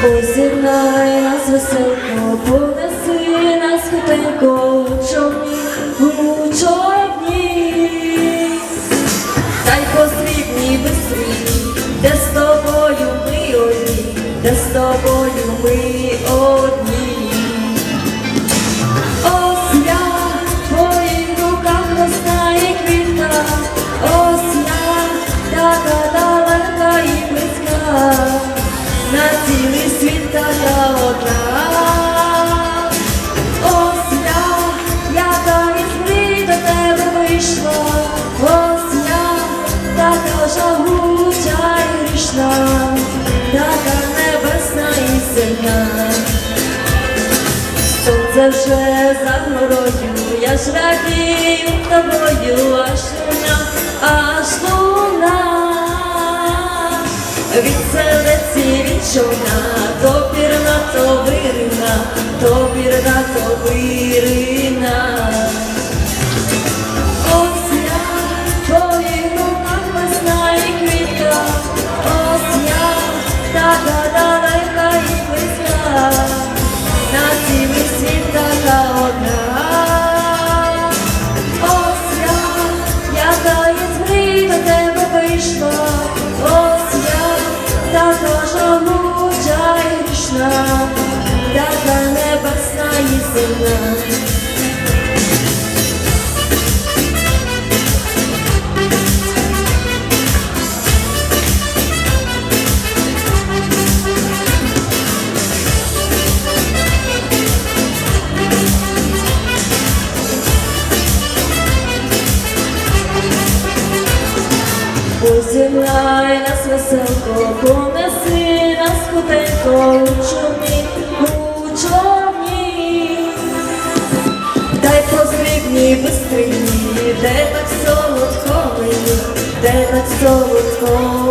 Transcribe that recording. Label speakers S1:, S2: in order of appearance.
S1: Посігнай нас веселко, понеси нас хитенько у човні, у човні. Дай по срібній бистрій, де з тобою ми одні, де з тобою ми одні. Сонце вже за горою, я ж радію тобою, аж луна, аж луна. Від селеці від човна, то пірна, то вирина, то пірна, то вирина. небесна і сильна. Позігнай нас веселко, понеси нас хутенько у човні, бистрині, де так солодко мені, де так солодко